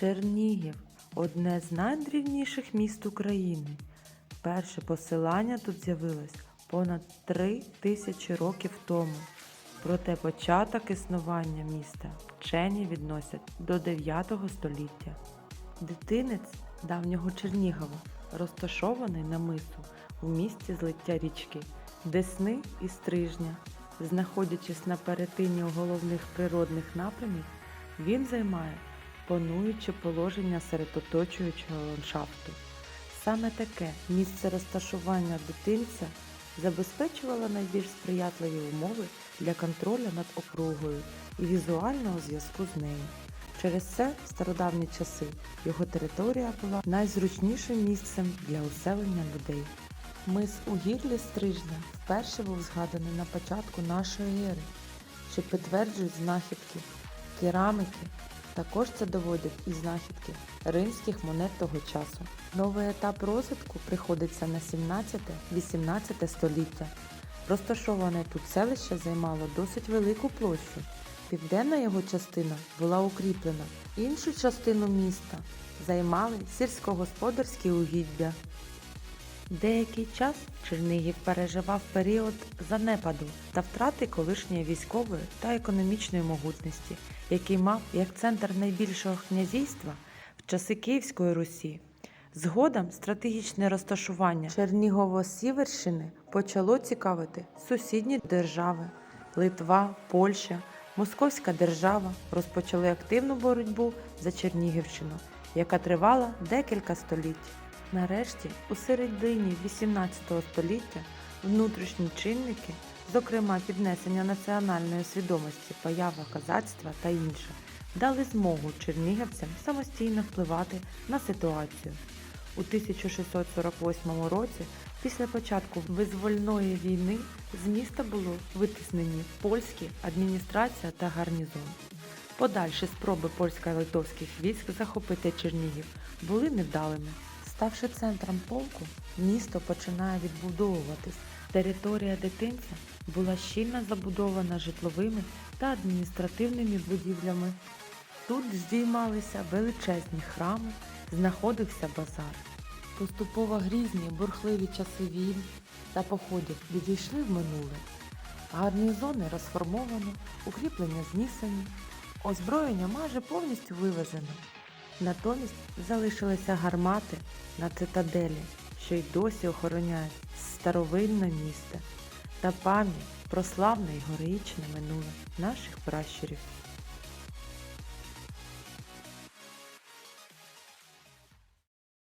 Чернігів одне з найдрівніших міст України. Перше посилання тут з'явилось понад три тисячі років тому. Проте початок існування міста вчені відносять до 9 століття. Дитинець давнього Чернігова розташований на мису у місті злиття річки Десни і Стрижня. Знаходячись на перетині головних природних напрямів, він займає пануюче положення серед оточуючого ландшафту. Саме таке місце розташування дитинця забезпечувало найбільш сприятливі умови для контролю над округою і візуального зв'язку з нею. Через це в стародавні часи його територія була найзручнішим місцем для уселення людей. Мис гірлі Стрижня вперше був згаданий на початку нашої ери, що підтверджують знахідки кераміки. Також це доводять і знахідки римських монет того часу. Новий етап розвитку приходиться на 17-18 століття. Розташоване тут селище займало досить велику площу. Південна його частина була укріплена. Іншу частину міста займали сільськогосподарські угіддя. Деякий час Чернігів переживав період занепаду та втрати колишньої військової та економічної могутності, який мав як центр найбільшого князівства в часи Київської Русі. Згодом стратегічне розташування Чернігово-Сіверщини почало цікавити сусідні держави Литва, Польща, Московська держава розпочали активну боротьбу за Чернігівщину, яка тривала декілька століть. Нарешті, у середині 18 століття внутрішні чинники, зокрема піднесення національної свідомості, поява козацтва та інше, дали змогу чернігівцям самостійно впливати на ситуацію. У 1648 році, після початку визвольної війни, з міста було витіснені польські адміністрація та гарнізон. Подальші спроби польсько-литовських військ захопити Чернігів були невдалими. Ставши центром полку, місто починає відбудовуватись. Територія дитинця була щільно забудована житловими та адміністративними будівлями. Тут здіймалися величезні храми, знаходився базар. Поступово грізні бурхливі часи війн та походів відійшли в минуле. Гарнізони розформовано, укріплення знісені, озброєння майже повністю вивезено. Натомість залишилися гармати на цитаделі, що й досі охороняють старовинне місто та пам'ять про славне й героїчне минуле наших пращурів.